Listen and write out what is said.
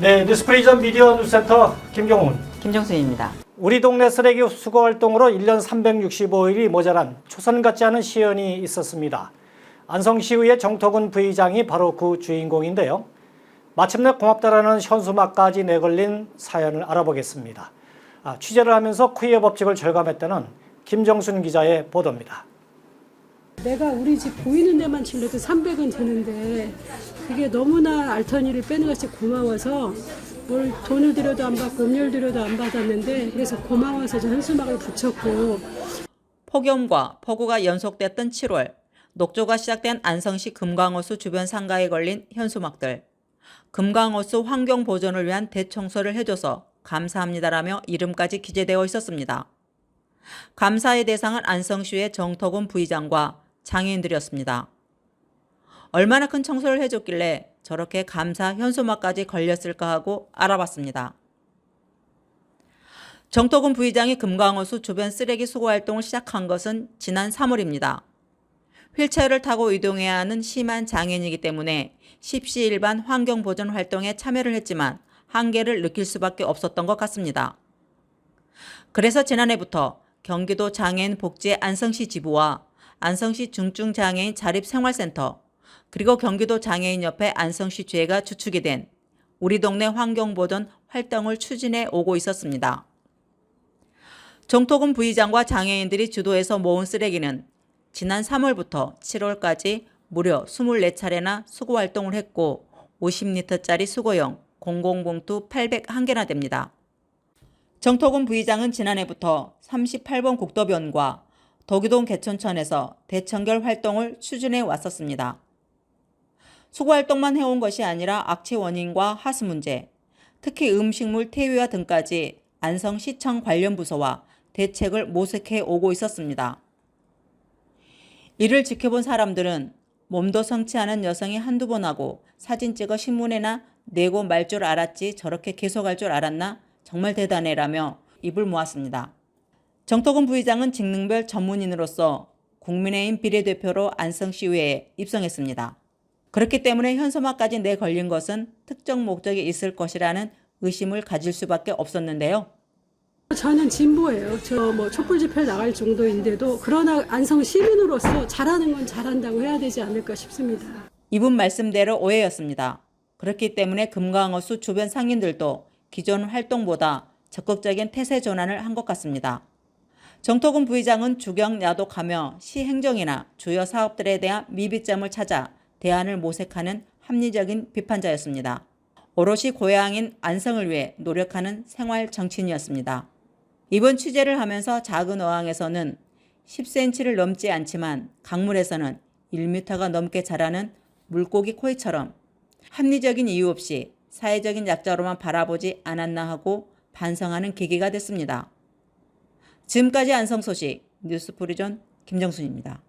네, 뉴스프리전 미디어 뉴스센터 김경훈. 김정수입니다. 우리 동네 쓰레기 수거 활동으로 1년 365일이 모자란 초선 같지 않은 시연이 있었습니다. 안성시의회 정토근 부의장이 바로 그 주인공인데요. 마침내 고맙다라는 현수막까지 내걸린 사연을 알아보겠습니다. 아, 취재를 하면서 퀴어 법칙을 절감했다는 김정순 기자의 보도입니다. 내가 우리 집 보이는 데만 질러도 300은 되는데 그게 너무나 알터니를 빼는 것이 고마워서 뭘 돈을 들여도 안 받고 음료를 들여도 안 받았는데 그래서 고마워서 저 현수막을 붙였고 폭염과 폭우가 연속됐던 7월, 녹조가 시작된 안성시 금강호수 주변 상가에 걸린 현수막들. 금강호수 환경 보존을 위한 대청소를 해줘서 감사합니다라며 이름까지 기재되어 있었습니다. 감사의 대상은 안성시의 정덕훈 부의장과 장애인들이었습니다. 얼마나 큰 청소를 해줬길래 저렇게 감사 현수막까지 걸렸을까 하고 알아봤습니다. 정토근 부의장이 금강호수 주변 쓰레기 수거 활동을 시작한 것은 지난 3월입니다. 휠체어를 타고 이동해야 하는 심한 장애인이기 때문에 십시일반 환경보존 활동에 참여를 했지만 한계를 느낄 수밖에 없었던 것 같습니다. 그래서 지난해부터 경기도 장애인 복지 안성시 지부와 안성시 중증장애인 자립생활센터 그리고 경기도 장애인협회 안성시 주회가 주축이 된 우리 동네 환경보존 활동을 추진해 오고 있었습니다. 정토근 부의장과 장애인들이 주도해서 모은 쓰레기는 지난 3월부터 7월까지 무려 24차례나 수거 활동을 했고 50리터짜리 수거용 공공봉투 801개나 됩니다. 정토근 부의장은 지난해부터 38번 국도변과 덕유동 개천천에서 대청결 활동을 추진해 왔었습니다. 수거 활동만 해온 것이 아니라 악취 원인과 하수 문제, 특히 음식물 폐위와 등까지 안성시청 관련 부서와 대책을 모색해 오고 있었습니다. 이를 지켜본 사람들은 몸도 성치 않은 여성이 한두 번 하고 사진 찍어 신문에나 내고 말 줄 알았지 저렇게 계속할 줄 알았나 정말 대단해라며 입을 모았습니다. 정토근 부의장은 직능별 전문인으로서 국민의힘 비례대표로 안성시의회에 입성했습니다. 그렇기 때문에 현수막까지 내걸린 것은 특정 목적이 있을 것이라는 의심을 가질 수밖에 없었는데요. 저는 진보예요. 저 뭐 촛불 집회 나갈 정도인데도 그러나 안성 시민으로서 잘하는 건 잘한다고 해야 되지 않을까 싶습니다. 이분 말씀대로 오해였습니다. 그렇기 때문에 금강호수 주변 상인들도 기존 활동보다 적극적인 태세 전환을 한 것 같습니다. 정토근 부의장은 주경 야독하며 시 행정이나 주요 사업들에 대한 미비점을 찾아 대안을 모색하는 합리적인 비판자였습니다. 오롯이 고향인 안성을 위해 노력하는 생활 정치인이었습니다. 이번 취재를 하면서 작은 어항에서는 10cm를 넘지 않지만 강물에서는 1m가 넘게 자라는 물고기 코이처럼 합리적인 이유 없이 사회적인 약자로만 바라보지 않았나 하고 반성하는 계기가 됐습니다. 지금까지 안성 소식 뉴스 프리존 김정순입니다.